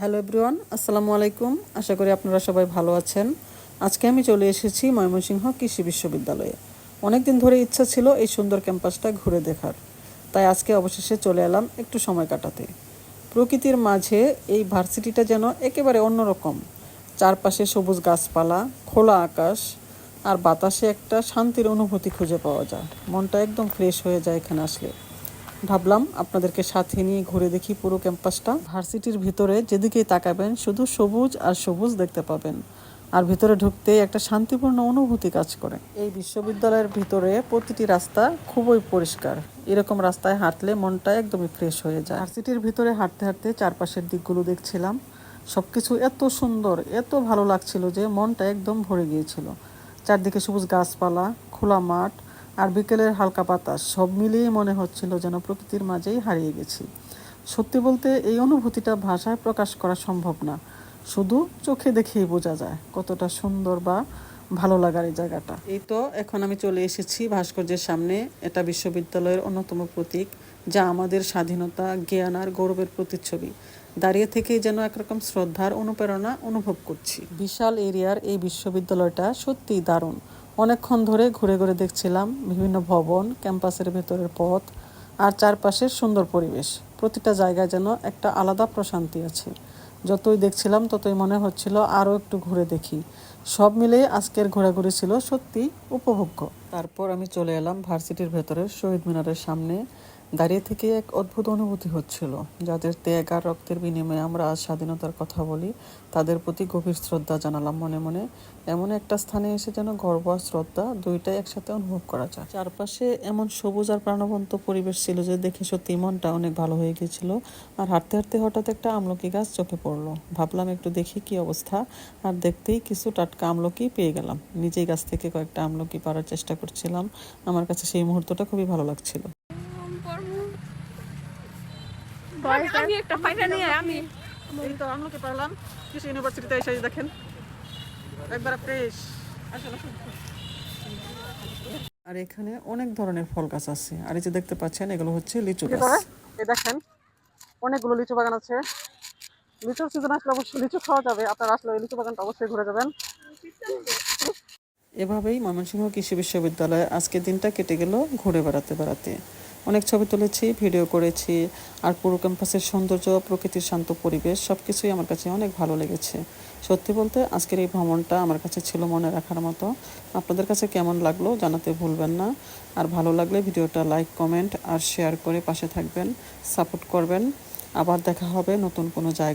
Hello everyone, আসসালামু আলাইকুম। আশা করি আপনারা সবাই ভালো আছেন। আজকে আমি চলে এসেছি ময়মনসিংহ কৃষি বিশ্ববিদ্যালয়ে। অনেক দিন ধরে ইচ্ছা ছিল এই সুন্দর ক্যাম্পাসটা ঘুরে দেখার। তাই আজকে অবশেষে চলে এলাম একটু সময় কাটাতে। প্রকৃতির মাঝে এই ভার্সিটিটা যেন একেবারে অন্যরকম। চারপাশে সবুজ গাছপালা, খোলা আকাশ, আর বাতাসে একটা শান্তির অনুভূতি খুঁজে পাওয়া যায়। মনটা একদম ফ্রেশ হয়ে যায় এখানে আসলে। ভাবলাম আপনাদেরকে সাথে নিয়ে ঘুরে দেখি পুরো ক্যাম্পাসটা। ভার্সিটির ভিতরে যেদিকেই তাকাবেন, শুধু সবুজ আর সবুজ দেখতে পাবেন। আর ভিতরে ঢুকতে একটা শান্তিপূর্ণ অনুভূতি কাজ করে। এই বিশ্ববিদ্যালয়ের ভিতরে প্রতিটি রাস্তা খুবই পরিষ্কার। এরকম রাস্তায় হাঁটলে মনটা একদমই ফ্রেশ হয়ে যায়। ভার্সিটির ভিতরে হাঁটতে হাঁটতে চারপাশের দিকগুলো দেখছিলাম। সবকিছু এত সুন্দর, এত ভালো লাগছিল যে মনটা একদম ভরে গিয়েছিল। চারদিকে সবুজ গাছপালা, খোলা মাঠ আর বিকেলের হালকা বাতাস সব মিলিয়ে মনে হচ্ছিল যেন প্রকৃতির মাঝেই হারিয়ে গেছি। সত্যি বলতে এই অনুভূতিটা ভাষায় প্রকাশ করা সম্ভব না। শুধু চোখে দেখেই বোঝা যায় কতটা সুন্দর বা ভালো লাগার এই জায়গাটা। এই তো এখন আমি চলে এসেছি ভাস্কর্যের সামনে এটা বিশ্ববিদ্যালয়ের অন্যতম প্রতীক যা আমাদের স্বাধীনতা জ্ঞান আর গৌরবের প্রতিচ্ছবি। দাঁড়িয়ে থেকেই যেন একরকম শ্রদ্ধার অনুপ্রেরণা অনুভব করছি। বিশাল এরিয়ার এই বিশ্ববিদ্যালয়টা সত্যিই দারুণ। অনেকক্ষণ ধরে ঘুরে ঘুরে দেখছিলাম বিভিন্ন ভবন, ক্যাম্পাসের ভেতরের পথ আর চারপাশের সুন্দর পরিবেশ। প্রতিটা জায়গায় যেন একটা আলাদা প্রশান্তি আছে। যতই দেখছিলাম, ততই মনে হচ্ছিল আরও একটু ঘুরে দেখি। সব মিলে আজকের ঘোরাঘুরি ছিল সত্যি উপভোগ্য। তারপর আমি চলে এলাম ভার্সিটির ভেতরে শহীদ মিনারের সামনে। দাঁড়িয়ে থেকে এক অদ্ভুত অনুভূতি হচ্ছিল। যাদের ত্যাগ আর রক্তের বিনিময়ে আমরা আজ স্বাধীনতার কথা বলি, তাদের প্রতি গভীর শ্রদ্ধা জানালাম মনে মনে। এমন একটা স্থানে এসে যেন গর্ব আর শ্রদ্ধা দুইটাই একসাথে অনুভব করা যায়। চারপাশে এমন সবুজ আর প্রাণবন্ত পরিবেশ ছিল যে দেখে সত্যি মনটা অনেক ভালো হয়ে গিয়েছিল। আর হাঁটতে হাঁটতে হঠাৎ একটা আমলকি গাছ চোখে পড়ল। ভাবলাম একটু দেখি কি অবস্থা। আর দেখতেই কিছু টাটকা আমলকি পেয়ে গেলাম। নিজেই গাছ থেকে কয়েকটা আমলকি পাড়ার চেষ্টা করছিলাম। আমার কাছে সেই মুহূর্তটা খুবই ভালো লাগছিল। আমি একটা ফাইনা নিয়ে আমি এই তো আমলকি পারলাম কৃষি ইউনিভার্সিটিতে এসে দেখেন। একবার ফ্রেশ আর এখানে অনেক ধরনের ফল গাছ আছে। আর এই যে দেখতে পাচ্ছেন এগুলো হচ্ছে লিচু গাছ। এই দেখেন অনেকগুলো লিচু বাগান আছে। লিচুর সিজন আসলে অবশ্যই লিচু খাওয়া যাবে। আপনারা আসলে ওই লিচু বাগানটা অবশ্যই ঘুরে যাবেন। এভাবেই ময়মনসিংহ কৃষি বিশ্ববিদ্যালয়ে আজকের দিনটা কেটে গেল ঘুরে বেড়াতে বেড়াতে। অনেক ছবি তুলেছি, ভিডিও করেছি, আর পুরো ক্যাম্পাসের সৌন্দর্য, প্রকৃতির শান্ত পরিবেশ সব কিছুই আমার কাছে অনেক ভালো লেগেছে। সত্যি বলতে, আজকের এই ভ্রমণটা আমার কাছে ছিল মনে রাখার মতো। আপনাদের কাছে কেমন লাগল জানাতে ভুলবেন না। আর ভালো লাগলে ভিডিওটা লাইক, কমেন্ট আর শেয়ার করে পাশে থাকবেন, সাপোর্ট করবেন। আবার দেখা হবে নতুন কোনো জায়গা